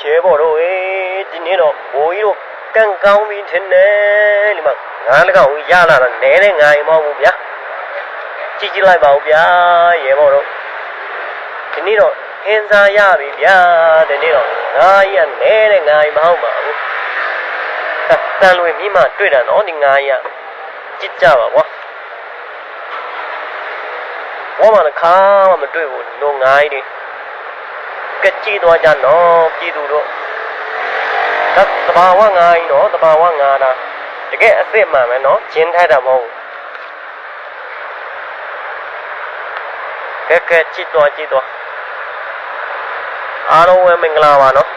ရဲဘော်တို့အေးဒီနေ့တော့ဘိုးကြီးတို့ကံကောင်းပြီထင်တယ်ဒီမှာငါးလကောင်ကြီးရလာတော့နဲတဲ့ငါရင်မဟုတ်ဘူးဗျာကြည့်ကြည့်လိုက်ပါဦးဗျာရဲဘော်တို့ဒီနေ့တော့ဟင်းစားရပြီဗျာဒီနေ့တော့ငါကြီးကနဲတဲ့ငါရင်မဟုတ်ပါဘူးတန်လွေမိမတွေ့တာနော်ဒီငါကြီးကကြည့်ကြပါကွာဘောမှတစ်ခါမှမတွေ့ဘူးနိုငါကြီးတွေ ကကြည့်သွားကြနော်ပြည်သူတို့သတဘာဝငါကြီးနော်တဘာဝငါတာတကယ်အစ်စ်မှန်ပဲနော်ဂျင်းထိုက်တာမဟုတ်ဘူးကဲကဲကြည့်သွားကြည့်သွားအားလုံးပဲမင်္ဂလာပါနော်